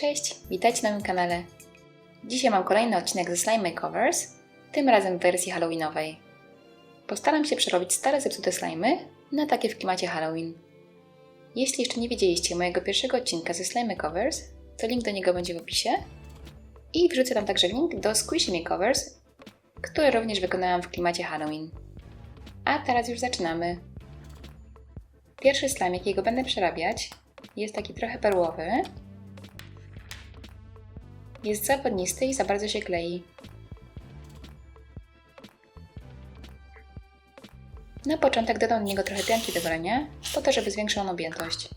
Cześć, witajcie na moim kanale. Dzisiaj mam kolejny odcinek ze Slime Makeovers, tym razem w wersji halloweenowej. Postaram się przerobić stare zepsute slimy na takie w klimacie Halloween. Jeśli jeszcze nie widzieliście mojego pierwszego odcinka ze Slime Makeovers, to link do niego będzie w opisie. I wrzucę tam także link do Squishy Makeovers, które również wykonałam w klimacie Halloween. A teraz już zaczynamy. Pierwszy slime, jakiego będę przerabiać, jest taki trochę perłowy. Jest za wodnisty i za bardzo się klei. Na początek dodam do niego trochę pianki do golenia, po to, żeby zwiększył on objętość.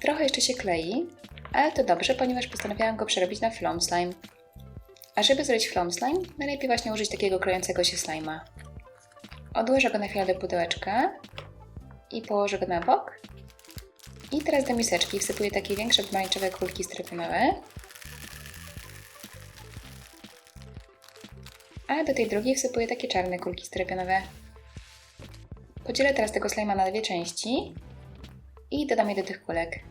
Trochę jeszcze się klei, ale to dobrze, ponieważ postanowiłam go przerobić na Flom Slime. A żeby zrobić Flom Slime, najlepiej właśnie użyć takiego krojącego się slima. Odłożę go na chwilę do pudełeczka i położę go na bok. I teraz do miseczki wsypuję takie większe pomarańczowe kulki strefionowe. A do tej drugiej wsypuję takie czarne kulki strefionowe. Podzielę teraz tego slima na dwie części i dodam je do tych kulek.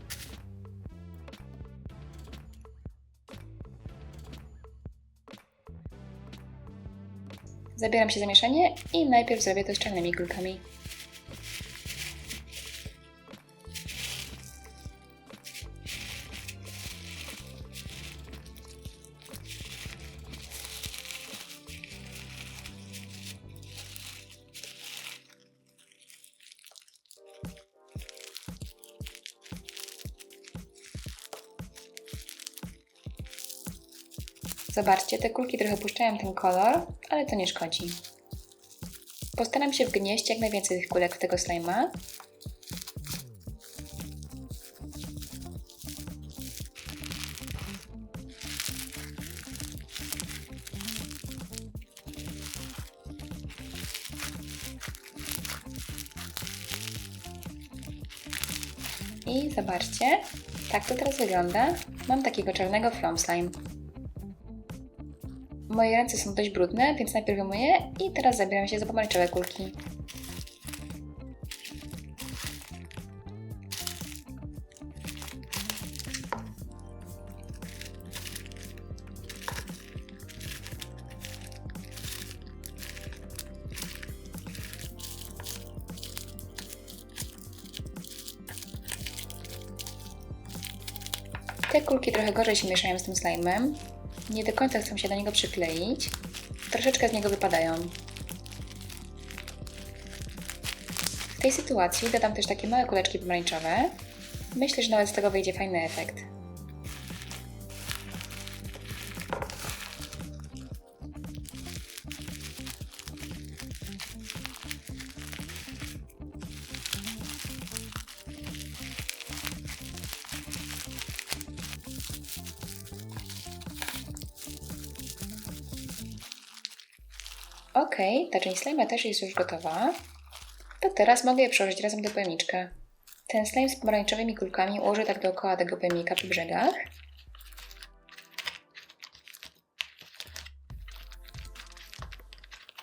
Zabieram się za mieszanie i najpierw zrobię to z czarnymi kulkami. Zobaczcie, te kulki trochę puszczają ten kolor, ale to nie szkodzi. Postaram się wgnieść jak najwięcej tych kulek w tego slajma. I zobaczcie, tak to teraz wygląda. Mam takiego czarnego flom slime. Moje ręce są dość brudne, więc najpierw wymuję i teraz zabieram się za pomarańczowe kulki. Te kulki trochę gorzej się mieszają z tym slime'em, nie do końca chcą się do niego przykleić. Troszeczkę z niego wypadają. W tej sytuacji dodam też takie małe kuleczki pomarańczowe. Myślę, że nawet z tego wyjdzie fajny efekt. Ok, ta część slime'a też jest już gotowa. To teraz mogę je przełożyć razem do pojemniczka. Ten slime z pomarańczowymi kulkami ułożę tak dookoła tego pojemnika przy brzegach.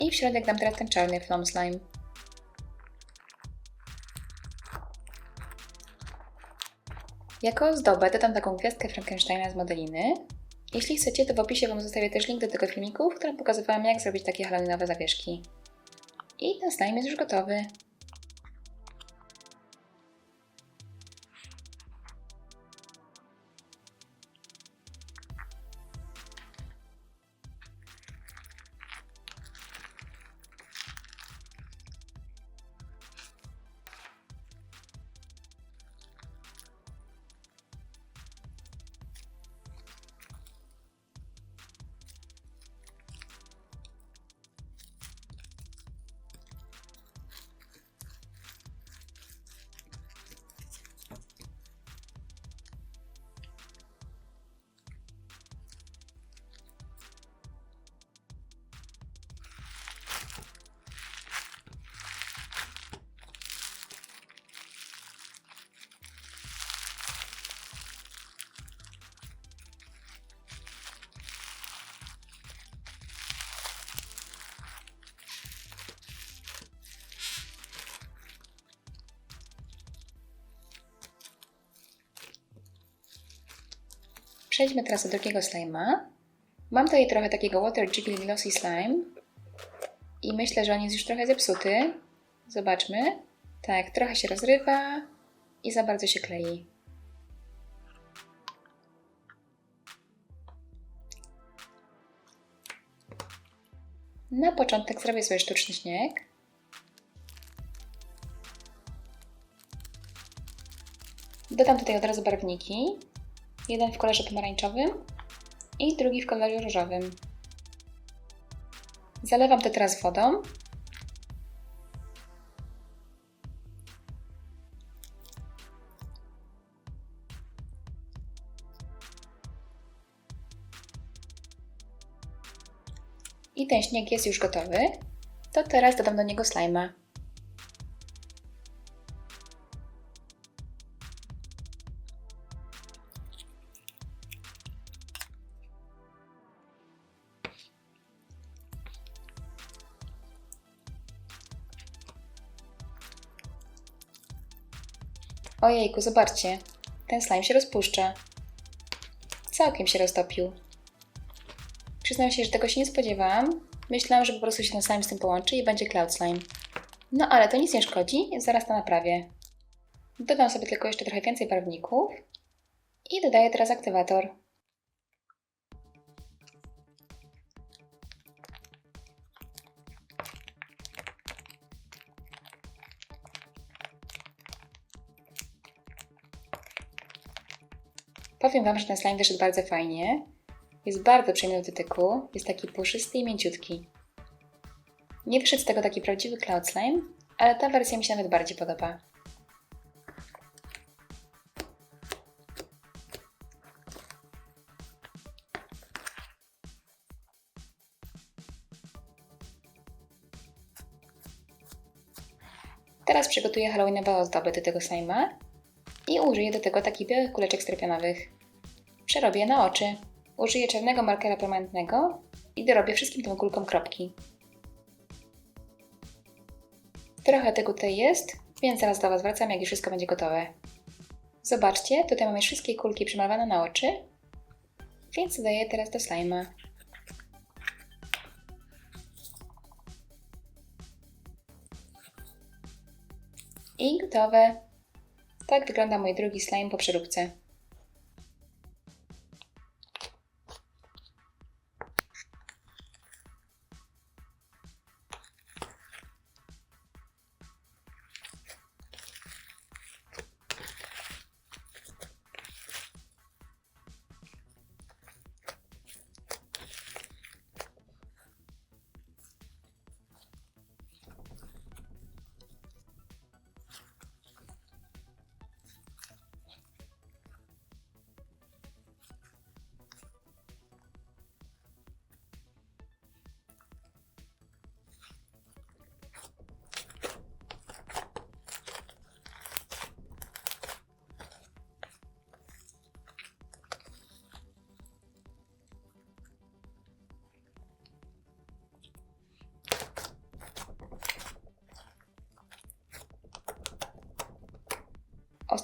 I w środek dam teraz ten czarny flom slime. Jako ozdobę dodam taką gwiazdkę Frankensteina z modeliny, jeśli chcecie, to w opisie Wam zostawię też link do tego filmiku, w którym pokazywałam, jak zrobić takie halloweenowe zawieszki. I ten slime jest już gotowy. Przejdźmy teraz do drugiego slime'a. Mam tutaj trochę takiego Water Jiggly Glossy Slime. I myślę, że on jest już trochę zepsuty. Zobaczmy. Tak, trochę się rozrywa i za bardzo się klei. Na początek zrobię sobie sztuczny śnieg. Dodam tutaj od razu barwniki. Jeden w kolorze pomarańczowym i drugi w kolorze różowym. Zalewam to teraz wodą. I ten śnieg jest już gotowy. To teraz dodam do niego slajma. Ojejku, zobaczcie. Ten slime się rozpuszcza. Całkiem się roztopił. Przyznam się, że tego się nie spodziewałam. Myślałam, że po prostu się ten slime z tym połączy i będzie cloud slime. No ale to nic nie szkodzi, zaraz to naprawię. Dodam sobie tylko jeszcze trochę więcej barwników i dodaję teraz aktywator. Powiem Wam, że ten slime wyszedł bardzo fajnie. Jest bardzo przyjemny w dotyku, jest taki puszysty i mięciutki. Nie wyszedł z tego taki prawdziwy cloud slime, ale ta wersja mi się nawet bardziej podoba. Teraz przygotuję halloweenowe ozdoby do tego slime'a i użyję do tego takich białych kuleczek strapionowych. Przerobię na oczy. Użyję czarnego markera permanentnego i dorobię wszystkim tym kulkom kropki. Trochę tego tutaj jest, więc zaraz do Was wracam, jak już wszystko będzie gotowe. Zobaczcie, tutaj mamy wszystkie kulki przymalowane na oczy, więc dodaję teraz do slajma. I gotowe. Tak wygląda mój drugi slime po przeróbce.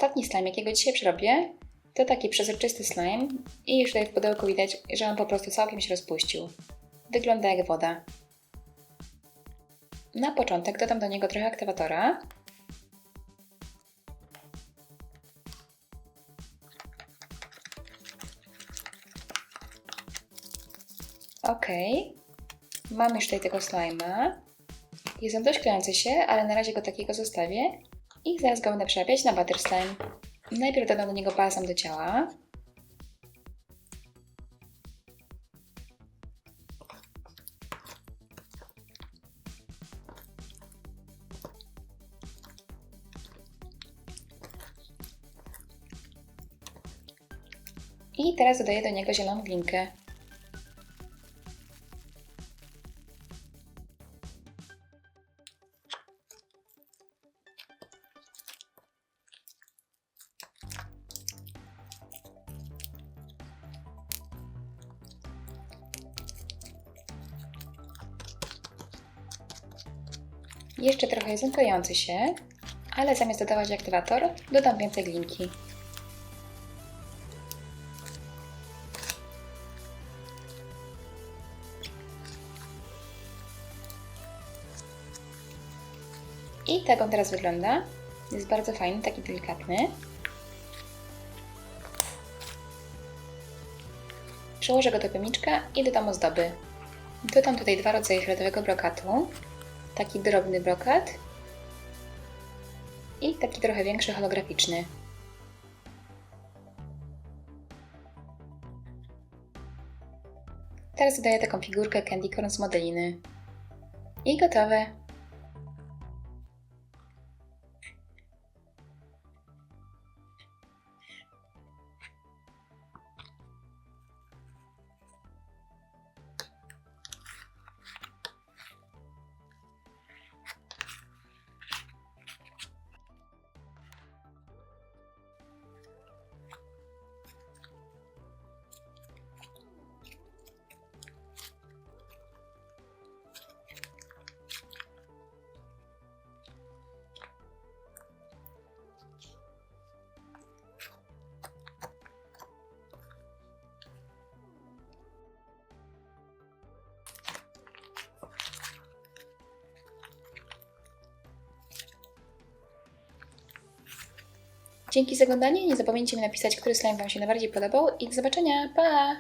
Ostatni slime, jakiego dzisiaj przerobię, to taki przezroczysty slime i już tutaj w pudełku widać, że on po prostu całkiem się rozpuścił. Wygląda jak woda. Na początek dodam do niego trochę aktywatora. Ok. Mam już tutaj tego slime'a. Jest on dość klejący się, ale na razie go takiego zostawię i zaraz go będę przerabiać na butter slime. Najpierw dodam do niego balsam do ciała. I teraz dodaję do niego zieloną glinkę. Jeszcze trochę ząkający się, ale zamiast dodawać aktywator, dodam więcej glinki. I tak on teraz wygląda. Jest bardzo fajny, taki delikatny. Przełożę go do piomiczka i dodam ozdoby. Dodam tutaj dwa rodzaje fioletowego brokatu Taki drobny brokat i taki trochę większy holograficzny. Teraz dodaję taką figurkę Candy Corn z modeliny. I gotowe. Dzięki za oglądanie. Nie zapomnijcie mi napisać, który slime Wam się najbardziej podobał i do zobaczenia. Pa!